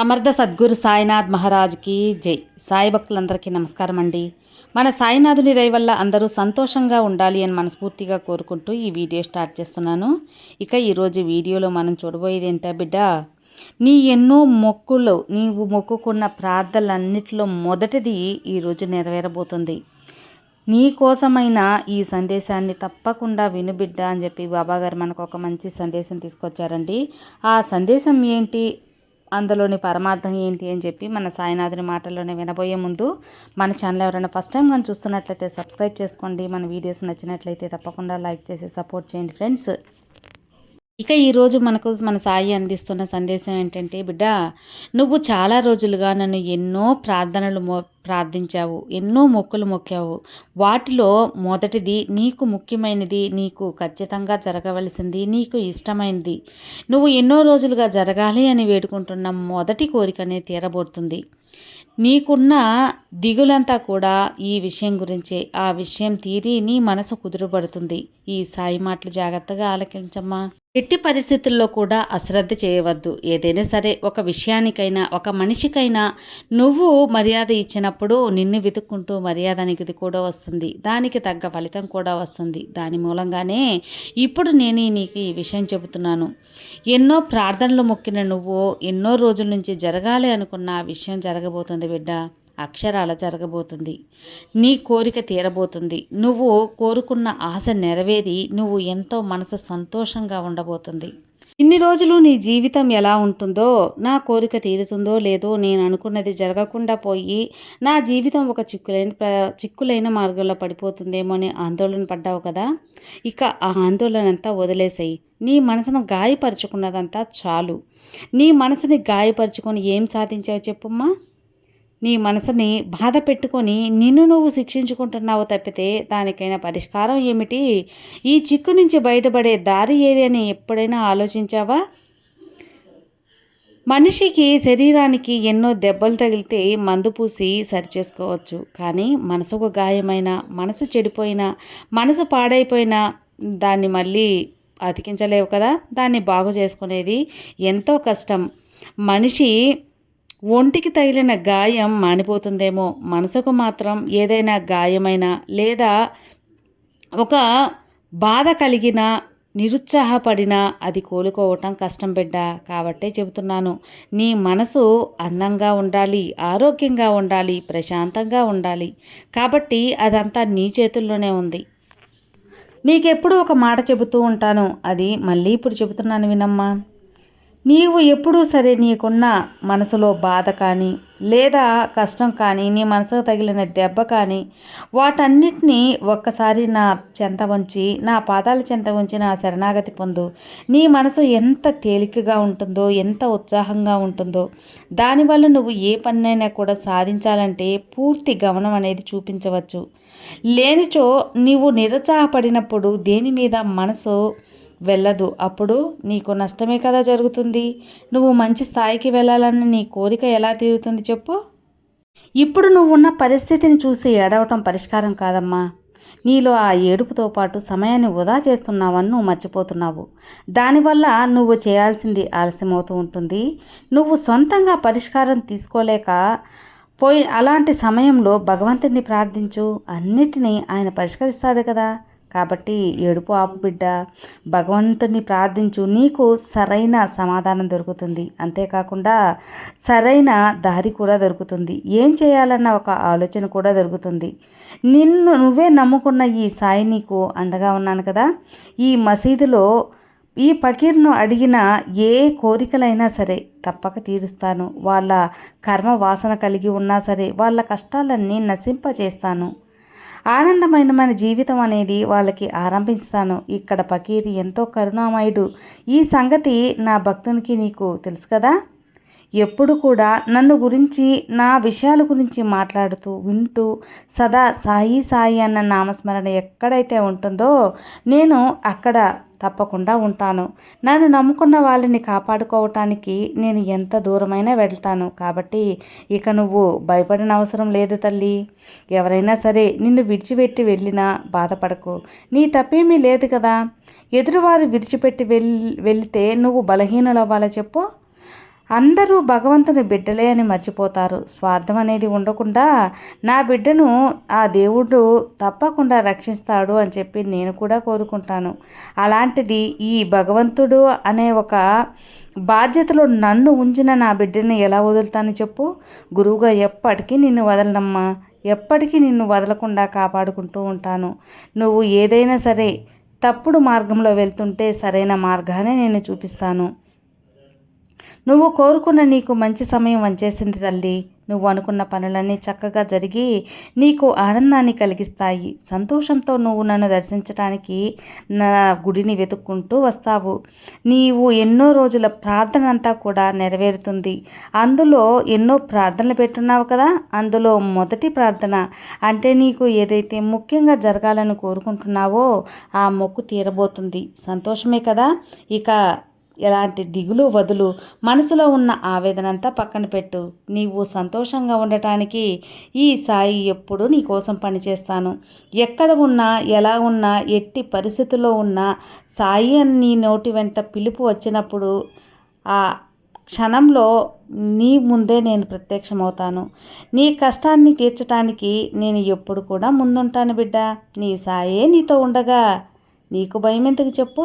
సమర్థ సద్గురు సాయినాథ్ మహారాజ్కి జై. సాయి భక్తులందరికీ నమస్కారం అండి. మన సాయినాథుని దయ వల్ల అందరూ సంతోషంగా ఉండాలి అని మనస్ఫూర్తిగా కోరుకుంటూ ఈ వీడియో స్టార్ట్ చేస్తున్నాను. ఇక ఈరోజు వీడియోలో మనం చూడబోయేది ఏంటా బిడ్డ? నీ ఎన్నో మొక్కులు నీవు మొక్కుకున్న ప్రార్థనలన్నిటిలో మొదటిది ఈరోజు నెరవేరబోతుంది. నీ కోసమైన ఈ సందేశాన్ని తప్పకుండా వినుబిడ్డ అని చెప్పి బాబాగారు మనకు ఒక మంచి సందేశం తీసుకొచ్చారండి. ఆ సందేశం ఏంటి? అందులోని పరమార్థం ఏంటి అని చెప్పి మన సాయినాథుని మాటల్లోనే వినబోయే ముందు మన ఛానల్ ఎవరైనా ఫస్ట్ టైం కానీ చూస్తున్నట్లయితే సబ్స్క్రైబ్ చేసుకోండి. మన వీడియోస్ నచ్చినట్లయితే తప్పకుండా లైక్ చేసి సపోర్ట్ చేయండి ఫ్రెండ్స్. ఇక ఈరోజు మనకు మన సాయి అందిస్తున్న సందేశం ఏంటంటే బిడ్డ నువ్వు చాలా రోజులుగా నన్ను ఎన్నో ప్రార్థనలు మో ప్రార్థించావు ఎన్నో మొక్కులు మొక్కావు. వాటిలో మొదటిది నీకు ముఖ్యమైనది నీకు ఖచ్చితంగా జరగవలసింది నీకు ఇష్టమైనది. నువ్వు ఎన్నో రోజులుగా జరగాలి అని వేడుకుంటున్న మొదటి కోరికనే తీరబోతుంది. నీకున్న దిగులంతా కూడా ఈ విషయం గురించే. ఆ విషయం తీరి నీ మనసు కుదురుపడుతుంది. ఈ సాయి మాటలు జాగ్రత్తగా ఆలకించమ్మా. ఎట్టి పరిస్థితుల్లో కూడా అశ్రద్ధ చేయవద్దు. ఏదైనా సరే ఒక విషయానికైనా ఒక మనిషికైనా నువ్వు మర్యాద ఇచ్చినప్పుడు నిన్ను వెతుక్కుంటూ మర్యాద అనేది కూడా వస్తుంది. దానికి తగ్గ ఫలితం కూడా వస్తుంది. దాని మూలంగానే ఇప్పుడు నేను నీకు ఈ విషయం చెబుతున్నాను. ఎన్నో ప్రార్థనలు మొక్కిన నువ్వు ఎన్నో రోజుల నుంచి జరగాలి అనుకున్న ఆ విషయం జరగబోతుంది బిడ్డ. అక్షరాల జరగబోతుంది. నీ కోరిక తీరబోతుంది. నువ్వు కోరుకున్న ఆశ నెరవేరి నువ్వు ఎంతో మనసు సంతోషంగా ఉండబోతుంది. ఇన్ని రోజులు నీ జీవితం ఎలా ఉంటుందో నా కోరిక తీరుతుందో లేదో నేను అనుకున్నది జరగకుండా పోయి నా జీవితం ఒక చిక్కులైన చిక్కులైన మార్గంలో పడిపోతుందేమో అని ఆందోళన పడ్డావు కదా? ఇక ఆ ఆందోళన అంతా వదిలేసాయి. నీ మనసును గాయపరుచుకున్నదంతా చాలు. నీ మనసుని గాయపరుచుకొని ఏం సాధించావు చెప్పుమ్మా? నీ మనసుని బాధ పెట్టుకొని నిన్ను నువ్వు శిక్షించుకుంటున్నావు తప్పితే దానికైనా పరిష్కారం ఏమిటి? ఈ చిక్కు నుంచి బయటపడే దారి ఏది అని ఎప్పుడైనా ఆలోచించావా? మనిషికి శరీరానికి ఎన్నో దెబ్బలు తగిలితే మందు పూసి సరిచేసుకోవచ్చు. కానీ మనసుకు గాయమైన మనసు చెడిపోయిన మనసు పాడైపోయిన దాన్ని మళ్ళీ అతికించలేవు కదా? దాన్ని బాగు చేసుకునేది ఎంతో కష్టం. మనిషి ఒంటికి తగిలిన గాయం మానిపోతుందేమో. మనసుకు మాత్రం ఏదైనా గాయమైన లేదా ఒక బాధ కలిగిన నిరుత్సాహపడినా అది కోలుకోవటం కష్టం బిడ్డ. కాబట్టే చెబుతున్నాను నీ మనసు అందంగా ఉండాలి ఆరోగ్యంగా ఉండాలి ప్రశాంతంగా ఉండాలి. కాబట్టి అదంతా నీ చేతుల్లోనే ఉంది. నీకెప్పుడు ఒక మాట చెబుతూ ఉంటాను. అది మళ్ళీ ఇప్పుడు చెబుతున్నాను వినమ్మా. నీవు ఎప్పుడూ సరే నీకున్న మనసులో బాధ కానీ లేదా కష్టం కానీ నీ మనసుకు తగిలిన దెబ్బ కానీ వాటన్నిటినీ ఒక్కసారి నా చెంత ఉంచి నా పాదాల చెంత ఉంచి నా శరణాగతి పొందు. నీ మనసు ఎంత తేలికగా ఉంటుందో ఎంత ఉత్సాహంగా ఉంటుందో దానివల్ల నువ్వు ఏ పన్నైనా కూడా సాధించాలంటే పూర్తి గమనం అనేది చూపించవచ్చు. లేనిచో నీవు నిరుత్సాహపడినప్పుడు దేని మీద మనసు వెళ్ళదు. అప్పుడు నీకు నష్టమే కదా జరుగుతుంది. నువ్వు మంచి స్థాయికి వెళ్ళాలని నీ కోరిక ఎలా తీరుతుంది చెప్పు. ఇప్పుడు నువ్వున్న పరిస్థితిని చూసి ఏడవటం పరిష్కారం కాదమ్మా. నీలో ఆ ఏడుపుతో పాటు సమయాన్ని వృధా చేస్తున్నావని నువ్వు మర్చిపోతున్నావు. దానివల్ల నువ్వు చేయాల్సింది ఆలస్యమవుతూ ఉంటుంది. నువ్వు సొంతంగా పరిష్కారం తీసుకోలేక పోయి అలాంటి సమయంలో భగవంతుడిని ప్రార్థించు. అన్నిటినీ ఆయన పరిష్కరిస్తాడు కదా. కాబట్టి ఏడుపు ఆపు బిడ్డ భగవంతుని ప్రార్థించు నీకు సరైన సమాధానం దొరుకుతుంది. అంతేకాకుండా సరైన దారి కూడా దొరుకుతుంది. ఏం చేయాలన్న ఒక ఆలోచన కూడా దొరుకుతుంది. నిన్ను నువ్వే నమ్ముకున్న ఈ సాయి నీకు అండగా ఉన్నాను కదా. ఈ మసీదులో ఈ పకీర్ను అడిగిన ఏ కోరికలైనా సరే తప్పక తీరుస్తాను. వాళ్ళ కర్మ వాసన కలిగి ఉన్నా సరే వాళ్ళ కష్టాలన్నీ నశింప చేస్తాను ఆనందమైన మన జీవితం అనేది వాళ్ళకి ఆరంభిస్తాను. ఇక్కడ పకీది ఎంతో కరుణామయుడు. ఈ సంగతి నా భక్తునికి నీకు తెలుసు కదా? ఎప్పుడు కూడా నన్ను గురించి నా విషయాల గురించి మాట్లాడుతూ వింటూ సదా సాయి సాయి అన్న నామస్మరణ ఎక్కడైతే ఉంటుందో నేను అక్కడ తప్పకుండా ఉంటాను. నన్ను నమ్ముకున్న వాళ్ళని కాపాడుకోవటానికి నేను ఎంత దూరమైనా వెళ్తాను. కాబట్టి ఇక నువ్వు భయపడిన అవసరం లేదు తల్లి. ఎవరైనా సరే నిన్ను విడిచిపెట్టి వెళ్ళినా బాధపడకు. నీ తప్పేమీ లేదు కదా. ఎదురువారు విడిచిపెట్టి వెళ్ వెళితే నువ్వు బలహీనులవ్వాలా చెప్పు? అందరూ భగవంతుని బిడ్డలే అని మర్చిపోతారు. స్వార్థం అనేది ఉండకుండా నా బిడ్డను ఆ దేవుడు తప్పకుండా రక్షిస్తాడు అని చెప్పి నేను కూడా కోరుకుంటాను. అలాంటిది ఈ భగవంతుడు అనే ఒక బాధ్యతలో నన్ను ఉంచిన నా బిడ్డని ఎలా వదులుతాను చెప్పు? గురువుగా ఎప్పటికీ నిన్ను వదలనమ్మా. ఎప్పటికీ నిన్ను వదలకుండా కాపాడుకుంటూ ఉంటాను. నువ్వు ఏదైనా సరే తప్పుడు మార్గంలో వెళ్తుంటే సరైన మార్గాన్ని నేను చూపిస్తాను. నువ్వు కోరుకున్న నీకు మంచి సమయం వచ్చేసింది తల్లి. నువ్వు అనుకున్న పనులన్నీ చక్కగా జరిగి నీకు ఆనందాన్ని కలిగిస్తాయి. సంతోషంతో నువ్వు నన్ను దర్శించడానికి నా గుడిని వెతుక్కుంటూ వస్తావు. నీవు ఎన్నో రోజుల ప్రార్థన అంతా కూడా నెరవేరుతుంది. అందులో ఎన్నో ప్రార్థనలు పెట్టున్నావు కదా అందులో మొదటి ప్రార్థన అంటే నీకు ఏదైతే ముఖ్యంగా జరగాలని కోరుకుంటున్నావో ఆ మొక్కు తీరబోతుంది. సంతోషమే కదా. ఇక ఎలాంటి దిగులు వదులు మనసులో ఉన్న ఆవేదనంతా పక్కన పెట్టు. నీవు సంతోషంగా ఉండటానికి ఈ సాయి ఎప్పుడు నీ కోసం పనిచేస్తాను. ఎక్కడ ఉన్నా ఎలా ఉన్నా ఎట్టి పరిస్థితుల్లో ఉన్నా సాయి అని నీ నోటి వెంట పిలుపు వచ్చినప్పుడు ఆ క్షణంలో నీ ముందే నేను ప్రత్యక్షమవుతాను. నీ కష్టాన్ని తీర్చడానికి నేను ఎప్పుడు కూడా ముందుంటాను బిడ్డ. నీ సాయే నీతో ఉండగా నీకు భయం ఎందుకు చెప్పు?